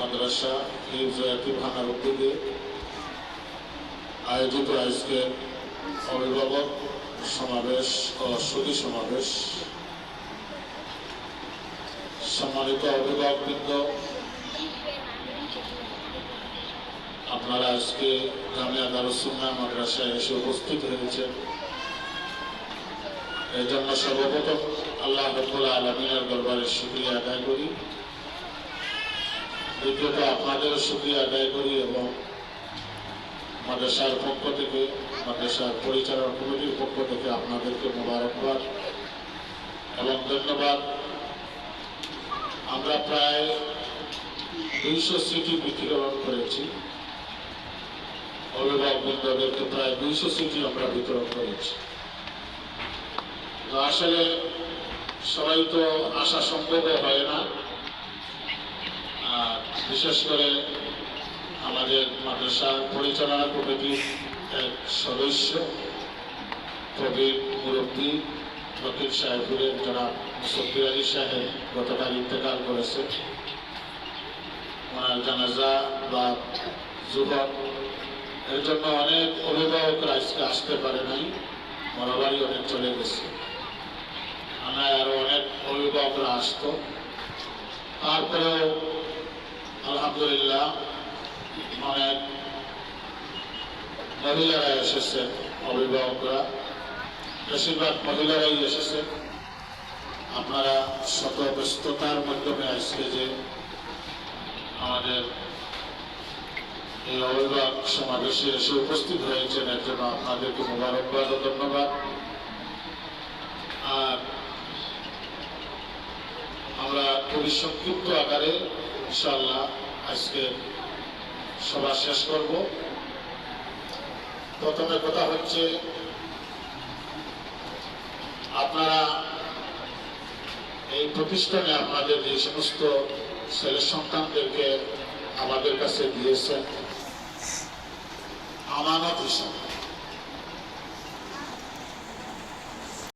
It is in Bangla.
মাদ্রাসা হিফজায়াতি ভাঙার উদ্যোগে আয়োজিত আজকে অভিভাবক সমাবেশ ও সুদী সমাবেশ। সম্মানিত অভিভাবকবৃন্দ, আপনারা আজকে জামিয়া দারুসুন্না মাদ্রাসায় এসে উপস্থিত হয়েছেন। এই জন্য সর্বপ্রথম আল্লাহ রব্বুল আলমিনের দরবারে শুক্রিয়া আদায় করি। দ্বিতীয়ত আপনাদের শুক্রিয়া আদায় করি এবং মাদ্রাসার পক্ষ থেকে, মাদ্রাসার পরিচালনা কমিটির পক্ষ থেকে আপনাদেরকে মোবারকবাদ এবং ধন্যবাদ। আমরা প্রায় দুইশো সিটি বিতরণ করেছি। অভিভাবকবৃন্দদেরকে প্রায় দুইশো সিটি আমরা বিতরণ করেছি। আসলে সবাই তো আসা সম্ভব হয় না। বিশেষ করে আমাদের মাদ্রাসা পরিচালনা কমিটির এক সদস্য কবির মুরব্বী ফকির সাহেবের যারা সব্বির আলী সাহেব গতকাল ইন্তেকাল করেছে ওনার জানাজা বা যুবক এর জন্য অনেক অভিভাবকরা আজকে আসতে পারে নাই মরাবাড়ি অনেক চলে গেছে। আমরা আরও অনেক অভিভাবকরা আসতো। তারপরেও আলহামদুলিল্লাহ অনেক মহিলারা এসেছেন অভিভাবকরা। বেশিরভাগ মহিলারাই এসেছেন আপনারা শত ব্যস্ততার মাধ্যমে আজকে যে আমাদের এই অভিভাবক সমাবেশে এসে উপস্থিত হয়েছেন, এর জন্য আপনাদেরকে মোবারকবাদ ও ধন্যবাদ। আর আমরা খুবই সংক্ষিপ্ত আকারে ইনশাল্লাহ আজকে সভা শেষ করব। প্রথমে কথা হচ্ছে, আপনারা এই প্রতিষ্ঠানে আপনাদের যে সমস্ত ছেলে সন্তানদেরকে আমাদের কাছে দিয়েছেন, আমানত হিসাবে।